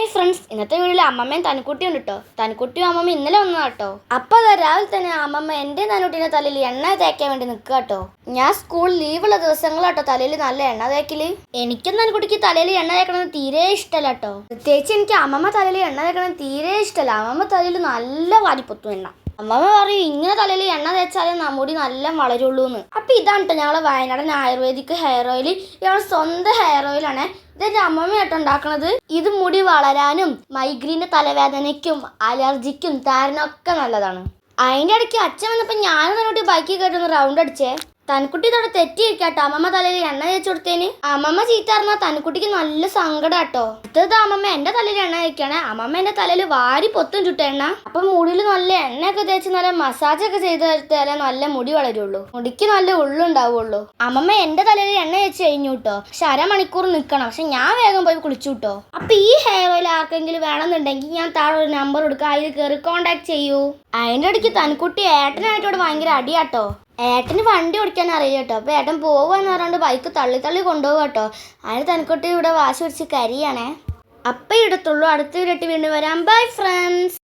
Hi friends ഇന്നത്തെ വീട്ടിൽ അമ്മമ്മയും തനിക്കുട്ടിയും ഉണ്ട് കേട്ടോ തനിക്കുട്ടിയും അമ്മമ്മ ഇന്നലെ വന്നതാ കേട്ടോ അപ്പൊ അതാ രാവിലെ തന്നെ അമ്മമ്മ എന്റെ തനുക്കുട്ടീന്റെ തലയിൽ എണ്ണ തേക്കാൻ വേണ്ടി നിൽക്കുക കേട്ടോ ഞാൻ സ്കൂൾ ലീവുള്ള ദിവസങ്ങളാട്ടോ തലയിൽ നല്ല എണ്ണ തേക്കൽ. എനിക്കും തനുക്കുട്ടിക്ക് തലയിൽ എണ്ണ തേക്കണത് തീരെ ഇഷ്ടമല്ല കേട്ടോ പ്രത്യേകിച്ച് എനിക്ക് അമ്മമ്മ തലയിൽ എണ്ണ തേക്കണത് തീരെ ഇഷ്ടമല്ല അമ്മമ്മ തലയിൽ നല്ല വാരിപ്പൊത്തും എണ്ണ. അമ്മമ്മ പറയും ഇങ്ങനെ തലയിൽ എണ്ണ തേച്ചാലേ നമ്മുടെ നല്ല വളരുള്ളൂ എന്ന് അപ്പൊ ഇതാണ് കേട്ടോ ഞങ്ങളെ വയനാടൻ ആയുർവേദിക് ഹെയർ ഓയിൽ ഞങ്ങൾ സ്വന്തം ഹെയർ ഓയിലാണ് ഇതെന്റെ അമ്മമ്മയായിട്ട് ഉണ്ടാക്കണത്? ഇത് മുടി വളരാനും മൈഗ്രീന്റെ തലവേദനയ്ക്കും അലർജിക്കും താരനൊക്കെ നല്ലതാണ്. അതിന്റെ ഇടയ്ക്ക് അച്ഛൻ വന്നപ്പോൾ ഞാനും തന്നോട്ട് ബൈക്കിൽ കയറി റൗണ്ട് അടിച്ചേ. തൻകുട്ടി തൊടെ തെറ്റിയിരിക്കാട്ടോ. അമ്മമ്മ തലയിൽ എണ്ണ തേച്ച് കൊടുത്തേന്. അമ്മമ്മ ചീത്ത പറഞ്ഞാൽ തൻകുട്ടിക്ക് നല്ല സങ്കടം കേട്ടോ അടുത്തത് അമ്മമ്മ എന്റെ തലയിൽ എണ്ണ തേക്കാണ്. അമ്മമ്മ എന്റെ തലയിൽ വാരി പൊത്തും ചുട്ട എണ്ണ. അപ്പൊ മുടിയിൽ നല്ല എണ്ണയൊക്കെ തേച്ച് നല്ല മസാജ് ഒക്കെ ചെയ്ത് തരത്താലേ നല്ല മുടി വളരുള്ളൂ. മുടിക്ക് നല്ല ഉള്ളുണ്ടാവുള്ളൂ അമ്മമ്മ എന്റെ തലയിൽ എണ്ണ തേച്ച് കഴിഞ്ഞു കേട്ടോ പക്ഷെ അരമണിക്കൂർ നിൽക്കണം പക്ഷെ ഞാൻ വേഗം പോയി കുളിച്ചു കേട്ടോ അപ്പൊ ഈ ഹെയർ ഓയിൽ ആർക്കെങ്കിലും വേണമെന്നുണ്ടെങ്കിൽ ഞാൻ താഴെ ഒരു നമ്പർ കൊടുക്കുക അതിൽ കയറി കോണ്ടാക്ട് ചെയ്യൂ. അതിന്റെ ഇടയ്ക്ക് തൻകുട്ടി ഏട്ടനായിട്ടോട് ഭയങ്കര അടിയാട്ടോ. ഏട്ടന് വണ്ടി ഓടിക്കാൻ അറിയാം കേട്ടോ. അപ്പൊ ഏട്ടൻ പോകുമെന്ന് പറഞ്ഞുകൊണ്ട് ബൈക്ക് തള്ളി തള്ളി കൊണ്ടുപോകും കേട്ടോ. അതിന് തൻകുട്ടി ഇവിടെ വാശി പിടിച്ച് കരിയാണേ. അപ്പൊ ഇടത്തുള്ളൂ. അടുത്ത വീട്ടിൽ വീണ്ടും വരാം. Bye friends